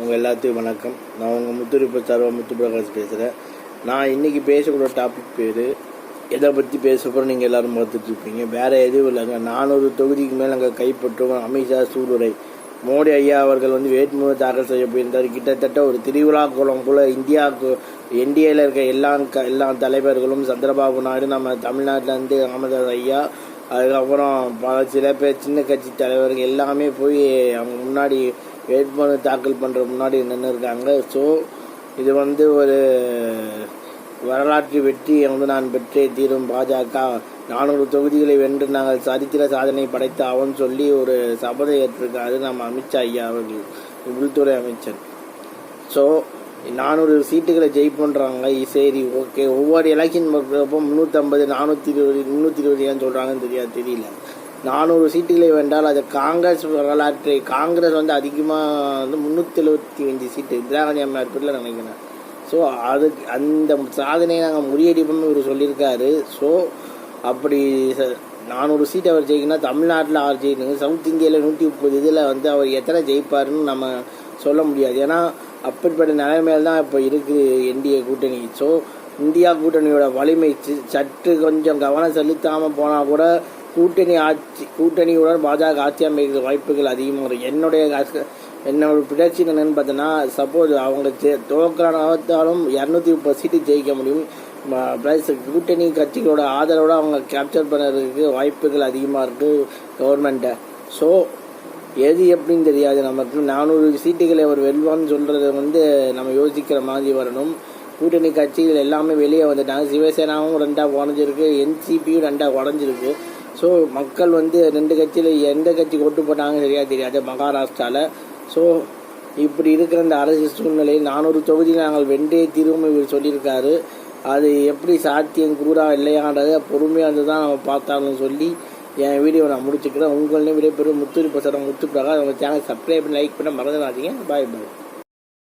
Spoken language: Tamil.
உங்கள் எல்லாத்தையும் வணக்கம். நான் உங்கள் முத்துரிப்பு சர்வ முத்து பிரகாஷ் பேசுகிறேன் நான் இன்றைக்கி பேசக்கூடிய டாபிக் பேர் எதை பற்றி பேச போகிறோம் நீங்கள் எல்லோரும் பார்த்துட்ருப்பீங்க வேறு எதுவும் இல்லைங்க. நானூறு தொகுதிக்கு மேலே அங்கே கைப்பற்றுவோம். அமித்ஷா சூளுரை மோடி ஐயா அவர்கள் வந்து வேட்புமனு தாக்கல் செய்ய போயிருந்தார். கிட்டத்தட்ட ஒரு திருவிழா குளம் போல் இந்தியாவுக்கு என்டிஏல இருக்க எல்லா க- எல்லா தலைவர்களும் சந்திரபாபு நாயுடு நம்ம தமிழ்நாட்டிலேருந்து ராமதாஸ் ஐயா அதுக்கப்புறம் பல சில பேர் சின்ன கட்சி தலைவர்கள் எல்லாமே போய் அவங்க முன்னாடி வேட்புமனு தாக்கல் பண்ணுற முன்னாடி நின்று இருக்காங்க. ஸோ இது வந்து ஒரு வரலாற்று வெற்றியை வந்து நான் பெற்றே தீரும் பாஜக. நானூறு தொகுதிகளை வென்று நாங்கள் சரித்திர சாதனை படைத்த அவன் சொல்லி ஒரு சபதம் ஏற்றிருக்காரு நம்ம அமித்ஷா ஐயா அவர்கள் உள்துறை அமைச்சர். ஸோ நானூறு சீட்டுகளை ஜெயிப்புன்றாங்க சரி ஓகே ஒவ்வொரு எலெக்ஷன் முன்னூற்றம்பது முந்நூற்றம்பது நானூற்றி இருபது முந்நூற்றி இருபது ஏன் சொல்கிறாங்கன்னு தெரியாது தெரியல. நானூறு சீட்டுகளை வென்றால் அது காங்கிரஸ் வரலாற்றை காங்கிரஸ் வந்து அதிகமாக வந்து முந்நூற்றி எழுபத்தி அஞ்சு சீட்டு இந்திரா காந்தி அம்மையார் பேரில் நினைக்கிறேன். ஸோ அது அந்த சாதனையை நாங்கள் முறியடிப்போம்னு இவர் சொல்லியிருக்காரு. ஸோ அப்படி நானூறு சீட் அவர் ஜெயிக்கணும் தமிழ்நாட்டில் அவர் ஜெயிக்கணுங்க சவுத் இந்தியாவில் நூற்றி முப்பது இதில் வந்து அவர் எத்தனை ஜெயிப்பாருன்னு நம்ம சொல்ல முடியாது. ஏன்னா அப்படிப்பட்ட நிலைமையில் தான் இப்போ இருக்குது என்டிஏ கூட்டணி. ஸோ இந்தியா கூட்டணியோட வலிமை சற்று கொஞ்சம் கவனம் செலுத்தாமல் போனால் கூட கூட்டணி ஆட்சி கூட்டணியுடன் பாஜக ஆட்சி அமைக்கிற வாய்ப்புகள் அதிகமாக இருக்கும் என்னுடைய என்னோட பிரச்சனை என்னன்னு பார்த்தோன்னா சப்போஸ் அவங்க தோக்கிறாலும் இரநூத்தி முப்பது சீட்டு ஜெயிக்க முடியும். ப்ளஸ் கூட்டணி கட்சிகளோட ஆதரவோடு அவங்க கேப்சர் பண்ணுறதுக்கு வாய்ப்புகள் அதிகமாக இருக்குது கவர்மெண்ட்டை ஸோ எது எப்படின்னு தெரியாது நமக்கு. நானூறு சீட்டுகளை அவர் வெல்வான்னு சொல்கிறது வந்து நம்ம யோசிக்கிற மாதிரி வரணும். கூட்டணி கட்சிகள் எல்லாமே வெளியே வந்துட்டாங்க. சிவசேனாவும் ரெண்டாக உடஞ்சிருக்கு என்சிபியும் ரெண்டாக உடஞ்சிருக்கு ஸோ மக்கள் வந்து ரெண்டு கட்சியில் எந்த கட்சிக்கு ஓட்டு போட்டாங்க சரியாக தெரியாது. மகாராஷ்டிராவில் ஸோ இப்படி இருக்கிற இந்த அரசியல் சூழ்நிலையில் நானூறு தொகுதியில் நாங்கள் வென்றே தீர்வும் இவர் சொல்லியிருக்காரு. அது எப்படி சாத்தியம் கூறா இல்லையான்றதை பொறுமையாக இருந்து தான் நம்ம பார்த்தாலும் சொல்லி என் வீடியோ நான் முடிச்சுக்கிறேன். உங்களையும் விடைபெறும் முத்துரி பசரம் முத்து பிரகாஷ். உங்கள் சேனல் சப்ஸ்கிரைப் லைக் பண்ண மறந்துடாதீங்க. பாய் பாய்